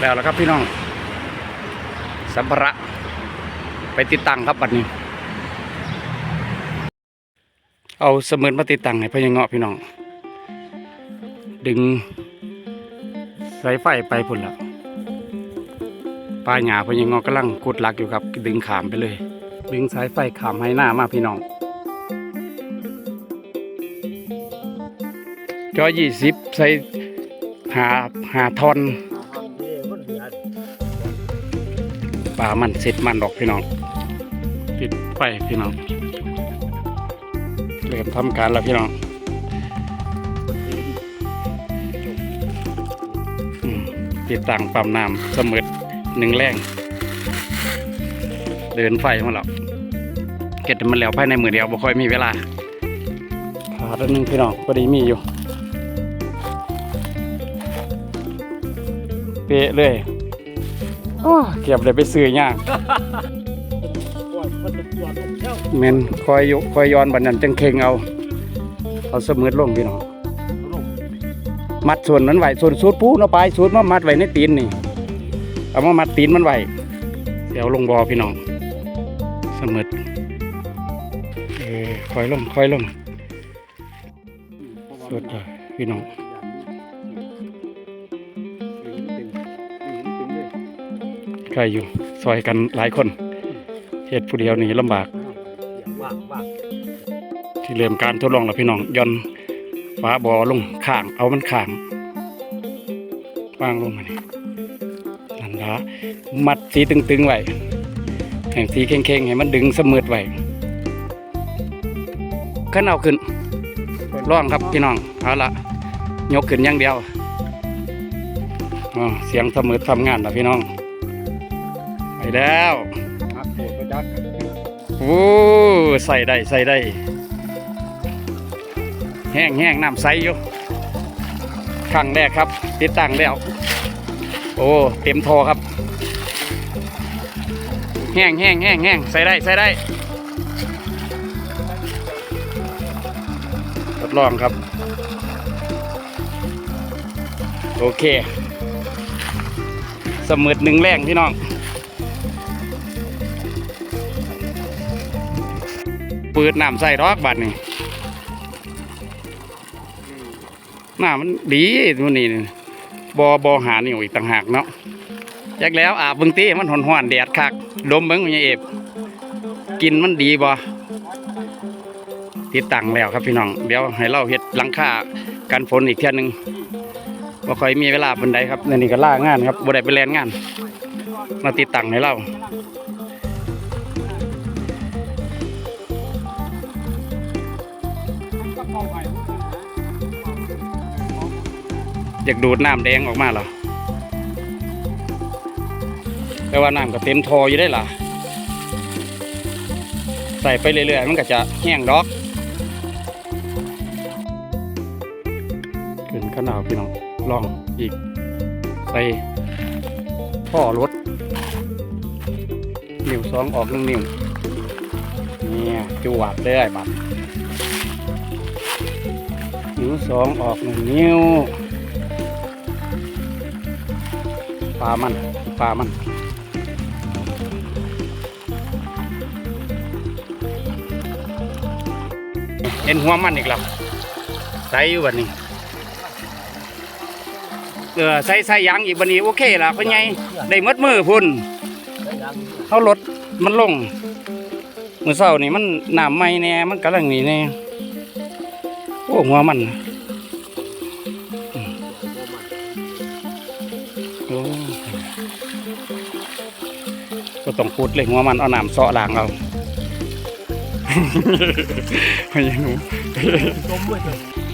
แล้วแล้วครับพี่น้อง สัมภาระไปติดตั้งครับบัดนี้ เอาเสมือนมาติดตั้งให้พญาเงาะพี่น้อง ดึงสายไฟไปพุ่นละป้าหยาพญาเงาะกำลังกดลักอยู่ครับ ดึงขามไปเลย ดึงสายไฟขามให้หน้ามากพี่น้องจอยี่สิบใส่หาหาทอน ป่ามันเสร็จมันดอกพี่น้องติดไฟพี่น้องเริ่มทำการแล้วพี่น้องติดตั้งปั๊มน้ำเสมอหนึ่งแรงเดินไฟมาแล้วเก็บมันแล้วภายในมือเดียวบ่ค่อยมีเวลาขาดนึงพี่น้องพอดีมีอยู่ เปะเลย โอ้เก็บเลยไปซื้อยากแม่นคอยยคอยย้อนบันนั้นจังเข่งเอาเอาเสมืดลงพี่น้องมัดส่วนนั้นไหวส่วนสูดปูเนาะไปสูดมามัดไว้ในตีนนี่เอามามัดตีนมันไหวเดี๋ยวลงบอพี่น้องเสมืดเออคอยลงคอยลงสุดเลยพี่น้อง ใครอยู่ซอยกันหลายคนเหตุผู้เดียวนี่ลำบาก ที่เริ่มการทดลองแล้วพี่น้องย่อนฟ้าบอลงข้าง เอามันข้างวางลงมานี่นั่นละมัดสีตึงๆไว้แห่งสีเข่งๆให้มันดึงเสมอไว้ขึ้นเอาขึ้นร่องครับพี่น้องเอาละยกขึ้นอย่างเดียวเสียงเสมอทำงานแล้วพี่น้อง ไปแล้วโอ้ใส่ได้ใส่ได้ แห้งแห้งน้ำใสอยู่ครั้งแรกครับ ติดตั้งแล้ว โอ้เต็มทอครับ แห้งแห้งแห้งแห้งใส่ได้ใส่ได้ทดลองครับ โอเคสมืดหนึ่งแรงพี่น้อง ปืดน้ำใส่รอกบัดนี่น้ำมันดีตันนี่บอบอหานี่อีกต่างหากเนาะแยกแล้วอาบบิ่งตีมันหอนหอนแดดคักดมเบิ่งมันยังเอฟกินมันดีบ่ติดตั้งแล้วครับพี่น้อง เดี๋ยวให้เราเฮ็ดหลังคากันฝนอีกเที่ยหนึงบ่ค่อยมีเวลาปานใดครับนี่ก็ล่างานครับบ่ได้ไปแลนงาน มาติดตั้งให้เรา อยากดูดน้ำแดงออกมาเหรอแต่ว่าน้ำก็เต็มทออยู่ได้ล่ะ ใส่ไปเรื่อยๆ มันก็จะแห้งดอกขึ้นขนาวพี่น้องลองอีก ใส่ท่อรถนิ้วสองออกหนึ่งนิ้วเนี่ยจวดเลยบัดนิ้ วสองออกหนึ่งนิ้วปลามันปลามันเห็นหัวมันอีกแล้วใส่อยู่บัดนี้เออใส่ใส่ยางอีกบัดนี้โอเคละเป็นไงได้หมดมือพุ่นเขารถมันลงมือเศร้านี่มันหน้ำไม่แน่มันกำลังนี่แน่ โอ้หัวมันโอ้ก็ต้องพูดเลยหัวมันเอาน้ำเสาะล่างเอาไม่ยังหนูจมเลยเถอะ